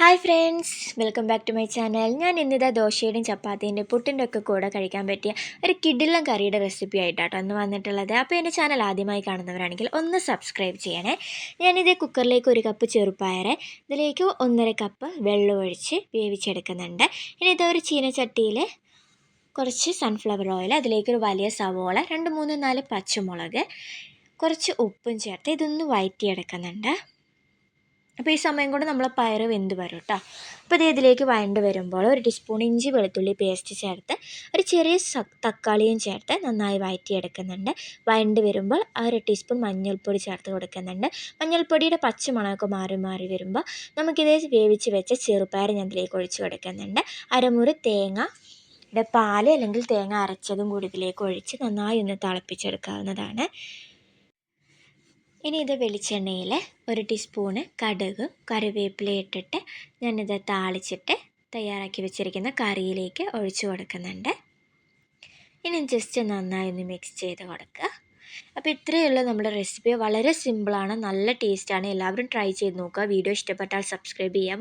Hi friends welcome back to my channel ഞാൻ ഇന്നിതാ ദോശയുടെയും ചപ്പാത്തിന്റെ പുട്ടിന്റെ ഒക്കെ കൂടെ കഴിക്കാൻ പറ്റിയ ഒരു കിഡിലം കറിയുടെ റെസിപ്പി ആയിട്ടാണ് അന്ന് വന്നിട്ടുള്ളത്. അപ്പോൾ എന്റെ ചാനൽ ആദ്യമായി കാണുന്നവരാണെങ്കിൽ ഒന്ന് സബ്സ്ക്രൈബ് ചെയ്യണേ. ഞാനിത് കുക്കറിലേക്ക് ഒരു കപ്പ് ചെറുപ്പയർ ഇതിലേക്ക് ഒന്നര കപ്പ് വെള്ളം ഒഴിച്ച് വേവിച്ചെടുക്കുന്നുണ്ട്. ഇനി ഇതൊരു ചീനച്ചട്ടിയിൽ കുറച്ച് സൺഫ്ലവർ ഓയിൽ അതിലേക്ക് ഒരു വലിയ സവോള രണ്ട് മൂന്ന് നാല് പച്ചമുളക് കുറച്ച് ഉപ്പും ചേർത്ത് ഇതൊന്ന് വഴറ്റിയെടുക്കുന്നുണ്ട് അപ്പോൾ ഈ സമയം കൊണ്ട് നമ്മൾ പയർ വെന്ത് വരും കേട്ടോ അപ്പോൾ ഇത് ഇതിലേക്ക് വഴണ്ട് വരുമ്പോൾ ഒരു ടീസ്പൂൺ ഇഞ്ചി വെളുത്തുള്ളി പേസ്റ്റ് ചേർത്ത് ഒരു ചെറിയ തക്കാളിയും ചേർത്ത് നന്നായി വഴറ്റിയെടുക്കുന്നുണ്ട് വഴണ്ട് വരുമ്പോൾ ഒരു ടീസ്പൂൺ മഞ്ഞൾപ്പൊടി ചേർത്ത് കൊടുക്കുന്നുണ്ട്. മഞ്ഞൾപ്പൊടിയുടെ പച്ചമുളകൊക്കെ മാറി മാറി വരുമ്പോൾ നമുക്കിത് വേവിച്ച് വെച്ച ചെറുപയർ ഞാൻ ഇതിലേക്ക് ഒഴിച്ച് കൊടുക്കുന്നുണ്ട്. അരമുറി തേങ്ങ പാൽ അല്ലെങ്കിൽ തേങ്ങ അരച്ചതും കൂടി ഇതിലേക്ക് ഒഴിച്ച് നന്നായി ഒന്ന് തിളപ്പിച്ചെടുക്കാവുന്നതാണ്. ഇനി ഇത് വെളിച്ചെണ്ണയിൽ ഒരു ടീസ്പൂണ് കടുക് കറിവേപ്പില ഇട്ടിട്ട് ഞാനിത് താളിച്ചിട്ട് തയ്യാറാക്കി വെച്ചിരിക്കുന്ന കറിയിലേക്ക് ഒഴിച്ചു കൊടുക്കുന്നുണ്ട്. ഇനി ജസ്റ്റ് നന്നായി ഒന്ന് മിക്സ് ചെയ്ത് കൊടുക്കുക. അപ്പോൾ ഇത്രയേ ഉള്ളൂ നമ്മുടെ റെസിപ്പി വളരെ സിമ്പിളാണ് നല്ല ടേസ്റ്റാണ് എല്ലാവരും ട്രൈ ചെയ്ത് നോക്കുക. വീഡിയോ ഇഷ്ടപ്പെട്ടാൽ സബ്സ്ക്രൈബ് ചെയ്യാം.